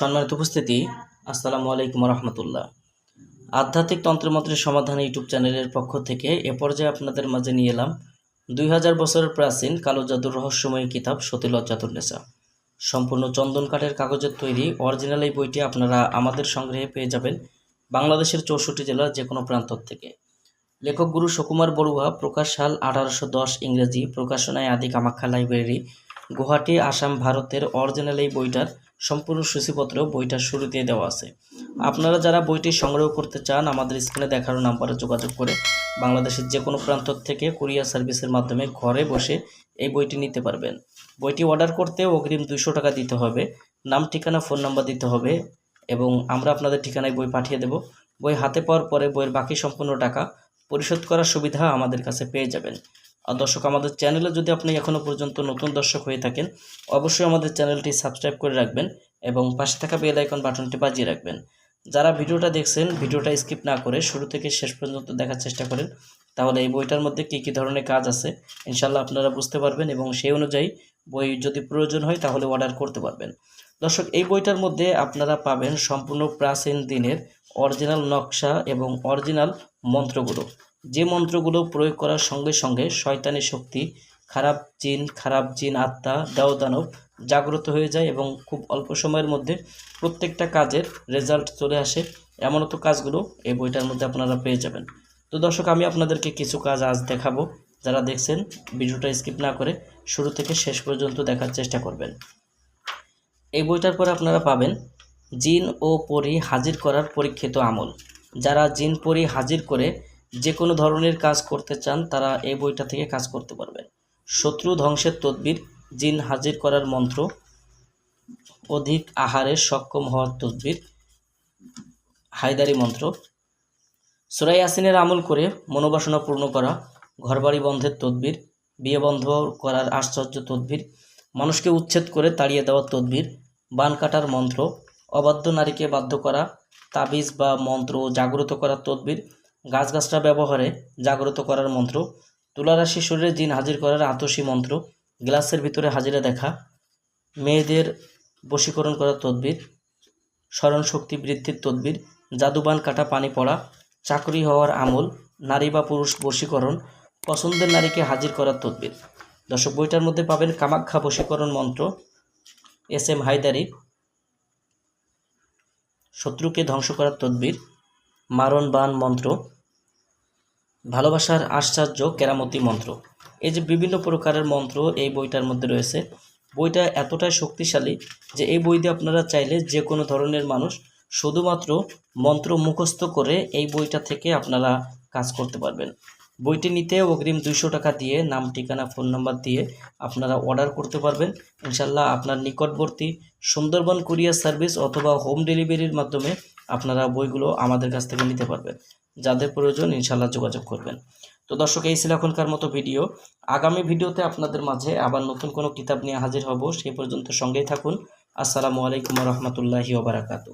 সম্মানিত উপস্থিতি, আসসালামু আলাইকুম রহমতুল্লাহ। আধ্যাত্মিক তন্ত্রমন্ত্রের সমাধান ইউটিউব চ্যানেলের পক্ষ থেকে এ পর্যায়ে আপনাদের মাঝে নিয়ে এলাম দুই হাজার বছরের প্রাচীন কালো জাদুর রহস্যময় কিতাব সতীলজ্জাতুন্নেসা সম্পূর্ণ চন্দন কাঠের কাগজের তৈরি অরিজিনাল এই বইটি আপনারা আমাদের সংগ্রহে পেয়ে যাবেন বাংলাদেশের চৌষট্টি জেলার যে কোনো প্রান্ত থেকে। লেখক গুরু সুকুমার বড়ুয়া প্রকাশ সাল আঠারোশো দশ ইংরেজি, প্রকাশনায় আদি কামাখ্যা লাইব্রেরি, গুয়াহাটি, আসাম, ভারতের অরিজিনাল এই বইটার সম্পূর্ণ সূচিপত্র বইটার শুরুতে দেওয়া আছে। আপনারা যারা বইটি সংগ্রহ করতে চান, আমাদের স্ক্রিনে দেখানো নাম্বারে যোগাযোগ করে বাংলাদেশের যে কোনো প্রান্ত থেকে কুরিয়ার সার্ভিসের মাধ্যমে ঘরে বসে এই বইটি নিতে পারবেন। বইটি অর্ডার করতে অগ্রিম দুশো টাকা দিতে হবে, নাম, ঠিকানা, ফোন নাম্বার দিতে হবে এবং আমরা আপনাদের ঠিকানায় বই পাঠিয়ে দেব। বই হাতে পাওয়ার পরে বইয়ের বাকি সম্পূর্ণ টাকা পরিশোধ করার সুবিধা আমাদের কাছে পেয়ে যাবেন। দর্শক, আমাদের চ্যানেলে যদি আপনি এখনও পর্যন্ত নতুন দর্শক হয়ে থাকেন, অবশ্যই আমাদের চ্যানেলটি সাবস্ক্রাইব করে রাখবেন এবং পাশে থাকা বেল আইকন বাটনটি বাজিয়ে রাখবেন। যারা ভিডিওটা দেখছেন, ভিডিওটা স্কিপ না করে শুরু থেকে শেষ পর্যন্ত দেখার চেষ্টা করেন, তাহলে এই বইটার মধ্যে কী কী ধরনের কাজ আছে ইনশাল্লাহ আপনারা বুঝতে পারবেন এবং সেই অনুযায়ী বই যদি প্রয়োজন হয় তাহলে অর্ডার করতে পারবেন। দর্শক, এই বইটার মধ্যে আপনারা পাবেন সম্পূর্ণ প্রাচীন দিনের অরিজিনাল নকশা এবং অরিজিনাল মন্ত্রগুলো। যে মন্ত্রগুলো প্রয়োগ করার সঙ্গে সঙ্গে শয়তানি শক্তি, খারাপ জিন খারাপ জিন আত্মা দেওদানব জাগ্রত হয়ে যায় এবং খুব অল্প সময়ের মধ্যে প্রত্যেকটা কাজের রেজাল্ট চলে আসে। এমনতো কাজগুলো এই বইটার মধ্যে আপনারা পেয়ে যাবেন। তো দর্শক, আমি আপনাদেরকে কিছু কাজ আজ দেখাবো। যারা দেখছেন, ভিডিওটা স্কিপ না করে শুরু থেকে শেষ পর্যন্ত দেখার চেষ্টা করবেন। এই বইটার পরে আপনারা পাবেন জিন ও পরি হাজির করার পরীক্ষিত আমল। যারা জিন, পরি হাজির করে যে কোনো ধরনের কাজ করতে চান, তারা এই বইটা থেকে কাজ করতে পারবেন। শত্রু ধ্বংসের তদবির জিন হাজির করার মন্ত্র। অধিক আহারে সক্ষম হওয়ার তদবির। হায়দারি মন্ত্র। সুরাই ইয়াসিনের আমল করে মনোবাসনা পূর্ণ করা, ঘরবাড়ি বন্ধের তদবির, বিয়ে বন্ধ করার আশ্চর্য তদবির, মানুষকে উচ্ছেদ করে তাড়িয়ে দেওয়ার তদবির, বান কাটার মন্ত্র, অবাধ্য নারীকে বাধ্য করা, তাবিজ বা মন্ত্র জাগ্রত করার তদবির গাছগাছরা ব্যবহারে জাগ্রত করার মন্ত্র তুলারাশি শরীরে জিন হাজির করার আতসী মন্ত্র গ্লাসের ভিতরে হাজিরা দেখা। মেয়েদের বশীকরণ করার তদবির স্মরণ শক্তি বৃদ্ধির তদবির, জাদুবান কাটা পানি পড়া, চাকরি হওয়ার আমল, নারী বা পুরুষ বশীকরণ, পছন্দের নারীকে হাজির করার তদবির। দর্শক, বইটার মধ্যে পাবেন কামাখ্যা বশীকরণ মন্ত্র, এস এম হায়দারি, শত্রুকে ধ্বংস করার তদবির, মারণ বান মন্ত্র, ভালোবাসার আশ্চর্য কেরামতি মন্ত্র। এই যে বিভিন্ন প্রকারের মন্ত্র এই বইটার মধ্যে রয়েছে। বইটা এতটাই শক্তিশালী যে এই বই দিয়ে আপনারা চাইলে যে কোনো ধরনের মানুষ শুধুমাত্র মন্ত্র মুখস্থ করে এই বইটা থেকে আপনারা কাজ করতে পারবেন। বইটি নিতে অগ্রিম দুইশো টাকা দিয়ে নাম, ঠিকানা, ফোন নাম্বার দিয়ে আপনারা অর্ডার করতে পারবেন। ইনশাল্লাহ আপনার নিকটবর্তী সুন্দরবন কুরিয়ার সার্ভিস অথবা হোম ডেলিভারির মাধ্যমে আপনারা বইগুলো আমাদের কাছ থেকে নিতে পারবেন। যাদের প্রয়োজন ইনশাল্লাহ যোগাযোগ করবেন। তো দর্শক, এই ছিল এখনকার মতো ভিডিও। আগামী ভিডিওতে আপনাদের মাঝে আবার নতুন কোনো কিতাব নিয়ে হাজির হব সেই পর্যন্ত সঙ্গেই থাকুন। আসসালামু আলাইকুম রহমতুল্লাহি ওবরাকাতু